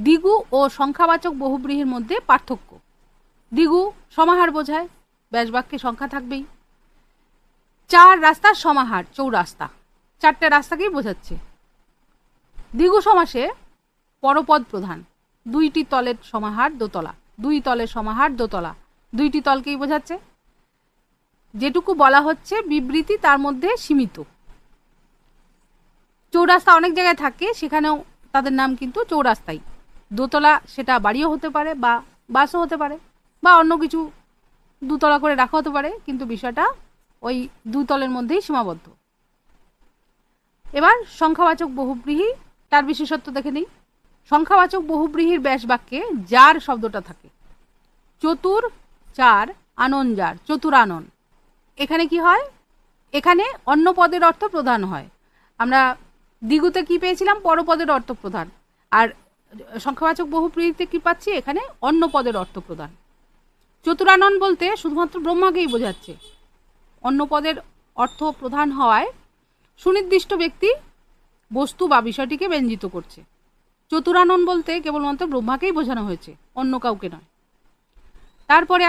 দ্বিগু ও সংখ্যাবাচক বহুব্রীহির মধ্যে পার্থক্য। দ্বিগু সমাহার বোঝায়, ব্যাসবাক্যে সংখ্যা থাকবেই। চার রাস্তার সমাহার, চৌরাস্তা। চারটে রাস্তাকেই বোঝাচ্ছে। দ্বিগু সমাসে পরপদ প্রধান। দুইটি তলের সমাহার দোতলা। দুই তলের সমাহার দোতলা। দুইটি তলকেই বোঝাচ্ছে। যেটুকু বলা হচ্ছে বিবৃতি তার মধ্যে সীমিত। চৌরাস্তা অনেক জায়গায় থাকে, সেখানেও তাদের নাম কিন্তু চৌরাস্তাই। দোতলা সেটা বাড়িও হতে পারে বা বাসও হতে পারে বা অন্য কিছু দুতলা করে রাখা হতে পারে, কিন্তু বিষয়টা ওই দুতলের মধ্যেই সীমাবদ্ধ। এবার সংখ্যাবাচক বহুব্রীহি, তার বিশেষত্ব দেখে নিই। সংখ্যাবাচক বহুব্রীহির ব্যাস বাক্যে যার শব্দটা থাকে? চতুর, চার, আনন যার চতুরানন এখানে কি হয়? এখানে অন্য পদের অর্থ প্রধান হয়। আমরা দ্বিগুতে কি পেয়েছিলাম? পরপদের অর্থ প্রধান। আর সংখ্যাবাচক বহু প্রীতিতে কি পাচ্ছি? এখানে অন্য পদের অর্থ প্রদান। চতুরানন বলতে শুধুমাত্র ব্রহ্মাকেই বোঝাচ্ছে। অন্য পদের অর্থ প্রধান হওয়ায় সুনির্দিষ্ট ব্যক্তি বস্তু বা বিষয়টিকে ব্যঞ্জিত করছে। চতুরানন বলতে কেবলমাত্র ব্রহ্মাকেই বোঝানো হয়েছে, অন্য কাউকে নয়। তারপরে